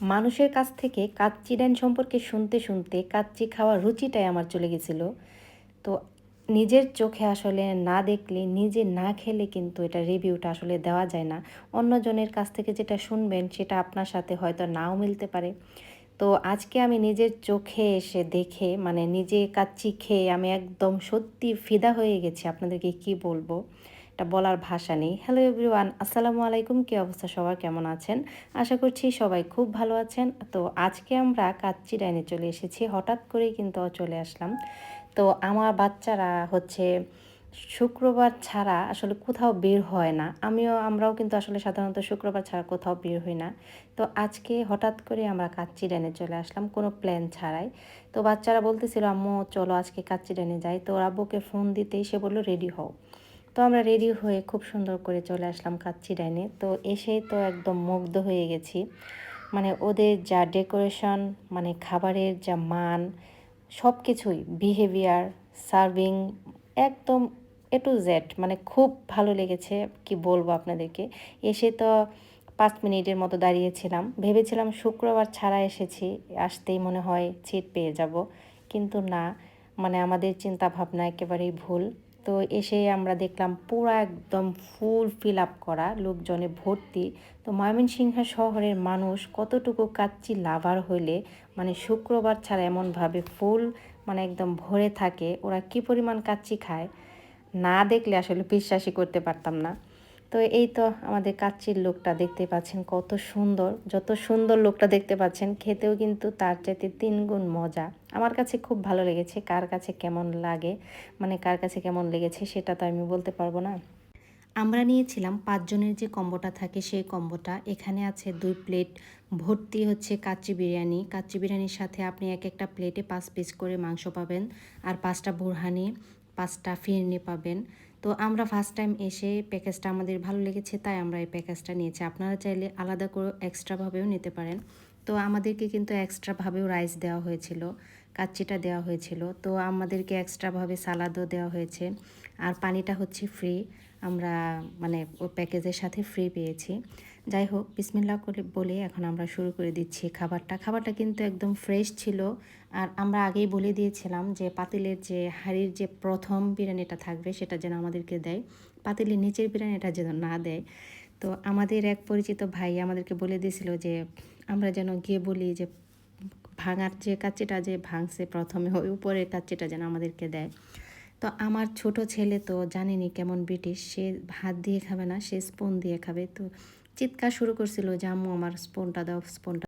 মানুষের কাছ থেকে কাচ্চি ডাইন সম্পর্কে শুনতে শুনতে কাচ্চি খাওয়ার রুচিটাই আমার চলে গেছিল। তো নিজের চোখে আসলে না দেখলে, নিজে না খেলে কিন্তু এটা রিভিউটা আসলে দেওয়া যায় না। অন্যজনের কাছ থেকে যেটা শুনবেন সেটা আপনার সাথে হয়তো নাও মিলতে পারে। তো আজকে আমি নিজের চোখে এসে দেখে মানে নিজে কাচ্চি খেয়ে আমি একদম সত্যি ফিদা হয়ে গেছি। আপনাদেরকে কি বলব? এটা বলার ভাষা নেই। হ্যালো এভরিওয়ান আসসালামু আলাইকুম। কী অবস্থা? সবার কেমন আছেন? আশা করছি সবাই খুব ভালো আছেন। তো আজকে আমরা কাচ্চি ডাইনে চলে এসেছি। হঠাৎ করেই কিন্তু চলে আসলাম। তো আমার বাচ্চারা হচ্ছে শুক্রবার ছাড়া আসলে কোথাও বের হয় না। আমিও, আমরাও কিন্তু আসলে সাধারণত শুক্রবার ছাড়া কোথাও বের হই না। তো আজকে হঠাৎ করে আমরা কাচ্চি ডাইনে চলে আসলাম কোনো প্ল্যান ছাড়াই। তো বাচ্চারা বলতেছিল, আম্মু, চলো আজকে কাচ্চি ডাইনে যাই। তো আব্বুকে ফোন দিতেই সে বলল, রেডি হও। তো আমরা রেডি হয়ে খুব সুন্দর করে চলে আসলাম কাচ্চি ডাইনে। তো এসেই তো একদম মুগ্ধ হয়ে গেছি। মানে ওদের যা ডেকোরেশন মানে খাবারের যা মান সব কিছুই বিহেভিয়ার সার্ভিং একদম এ টু জেড মানে খুব ভালো লেগেছে, কি বলব আপনাদেরকে। এসে তো পাঁচ মিনিটের মতো দাঁড়িয়েছিলাম। ভেবেছিলাম শুক্রবার ছাড়া এসেছি, আসতেই মনে হয় ছিট পেয়ে যাব। কিন্তু না মানে আমাদের চিন্তা ভাবনা একেবারেই ভুল। তো এসে আমরা দেখলাম পুরো একদম ফুল ফিল আপ করা, লোকজনে ভর্তি। তো ময়মনসিংহ শহরের মানুষ কতটুকু কাচ্চি লাভার হইলে মানে শুক্রবার ছাড়া এমনভাবে ফুল মানে একদম ভরে থাকে, ওরা কি পরিমাণ কাচ্চি খায়, না দেখলে আসলে বিশ্বাসই করতে পারতাম না। তো এই তো আমাদের কাচ্চির লোকটা দেখতে পাচ্ছেন কত সুন্দর, যত সুন্দর লোকটা দেখতে পাচ্ছেন, খেতেও কিন্তু তার চাইতে তিন গুণ মজা। আমার কাছে খুব ভালো লেগেছে, কার কাছে কেমন লাগে মানে কার কাছে কেমন লেগেছে সেটা তো আমি বলতে পারব না। আমরা নিয়েছিলাম পাঁচজনের যে কম্বোটা থাকে সেই কম্বোটা, এখানে আছে দুই প্লেট ভর্তি হচ্ছে কাচ্চি বিরিয়ানি। কাচ্চি বিরিয়ানির সাথে আপনি এক একটা প্লেটে পাঁচ পিস করে মাংস পাবেন, আর পাঁচটা বুরহানি, পাঁচটা ফিরনি পাবেন। তো আমরা ফার্স্ট টাইম এসে প্যাকেজটা আমাদের ভালো লেগেছে, তাই আমরা এই প্যাকেজটা নিয়েছি। আপনারা চাইলে আলাদা করে এক্সট্রাভাবেও নিতে পারেন। তো আমাদেরকে কিন্তু এক্সট্রাভাবেও রাইস দেওয়া হয়েছিল, কাচ্চিটা দেওয়া হয়েছিল। তো আমাদেরকে এক্সট্রাভাবে সালাদও দেওয়া হয়েছে। আর পানিটা হচ্ছে ফ্রি আমরা মানে ও প্যাকেজের সাথে ফ্রি পেয়েছি। যাই হোক বিসমিল্লা করে বলে এখন আমরা শুরু করে দিচ্ছি খাবারটা। খাবারটা কিন্তু একদম ফ্রেশ ছিল। আর আমরা আগেই বলে দিয়েছিলাম যে পাতিলের যে হাড়ির যে প্রথম বিরিয়ানিটা থাকবে সেটা যেন আমাদেরকে দেয়। পাতিলের নিচের বিরিয়ানিটা যেন না দেয়। তো আমাদের এক পরিচিত ভাই আমাদেরকে বলে দিয়েছিল যে আমরা যেন গিয়ে বলি যে ভাঙার যে কাচ্চিটা যে ভাঙছে প্রথমে, ওই উপরের কাচ্চিটা যেন আমাদেরকে দেয়। তো আমার ছোট ছেলে তো জানেনি কেমন ব্রিটিশ, সে হাত দিয়ে খাবে না, সে স্পুন দিয়ে খাবে। তো চিৎকার শুরু করছিল যে আম্মু আমার স্পোনটা দাও স্পুনটা